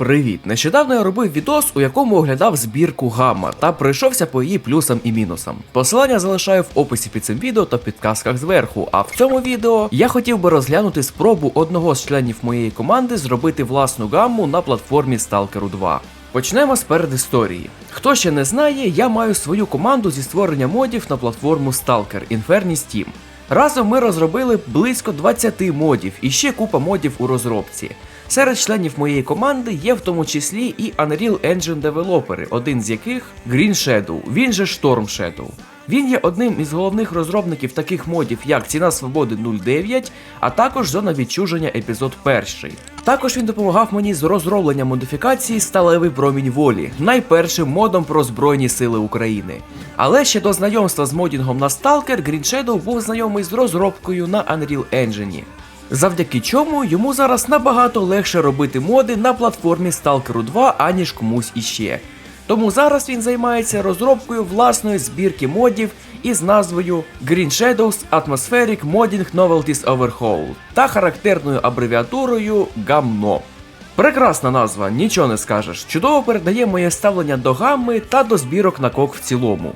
Привіт! Нещодавно я робив відос, у якому оглядав збірку гамма та пройшовся по її плюсам і мінусам. Посилання залишаю в описі під цим відео та підказках зверху. А в цьому відео я хотів би розглянути спробу одного з членів моєї команди зробити власну гамму на платформі Stalker 2. Почнемо з передісторії. Хто ще не знає, я маю свою команду зі створення модів на платформу Stalker Inferni Steam. Разом ми розробили близько 20 модів і ще купа модів у розробці. Серед членів моєї команди є в тому числі і Unreal Engine девелопери, один з яких Green Shadow, він же Storm Shadow. Він є одним із головних розробників таких модів, як Ціна Свободи 09, а також Зона відчуження епізод 1. Також він допомагав мені з розробленням модифікації Сталевий промінь волі, найпершим модом про Збройні Сили України. Але ще до знайомства з модінгом на Stalker, Green Shadow був знайомий з розробкою на Unreal Engine. Завдяки чому йому зараз набагато легше робити моди на платформі Stalker 2, аніж комусь іще. Тому зараз він займається розробкою власної збірки модів із назвою Green Shadows Atmospheric Modding Novelties Overhaul та характерною абревіатурою GAMNO. Прекрасна назва, нічого не скажеш. Чудово передає моє ставлення до гамми та до збірок на кок в цілому.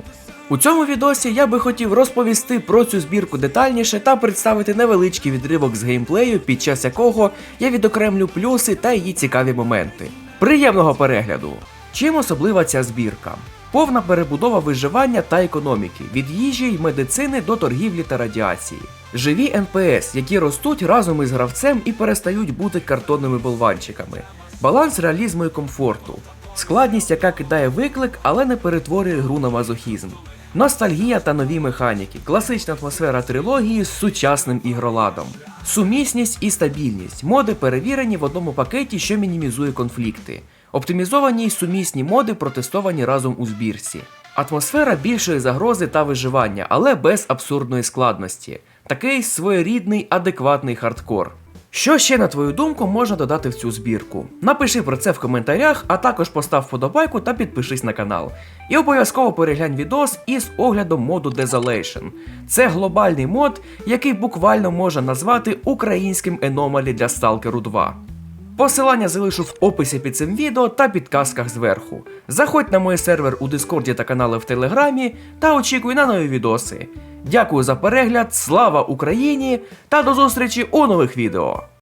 У цьому відосі я би хотів розповісти про цю збірку детальніше та представити невеличкий відривок з геймплею, під час якого я відокремлю плюси та її цікаві моменти. Приємного перегляду! Чим особлива ця збірка? Повна перебудова виживання та економіки, від їжі й медицини до торгівлі та радіації. Живі НПС, які ростуть разом із гравцем і перестають бути картонними болванчиками. Баланс реалізму і комфорту. Складність, яка кидає виклик, але не перетворює гру на мазохізм. Ностальгія та нові механіки, класична атмосфера трилогії з сучасним ігроладом. Сумісність і стабільність. Моди перевірені в одному пакеті, що мінімізує конфлікти. Оптимізовані й сумісні моди протестовані разом у збірці. Атмосфера більшої загрози та виживання, але без абсурдної складності. Такий своєрідний адекватний хардкор. Що ще, на твою думку, можна додати в цю збірку? Напиши про це в коментарях, а також постав вподобайку та підпишись на канал. І обов'язково переглянь відос із оглядом моду Desolation. Це глобальний мод, який буквально можна назвати українським еномалі для Stalker 2. Посилання залишу в описі під цим відео та підказках зверху. Заходь на мій сервер у Дискорді та канали в Телеграмі та очікуй на нові відоси. Дякую за перегляд, слава Україні та до зустрічі у нових відео!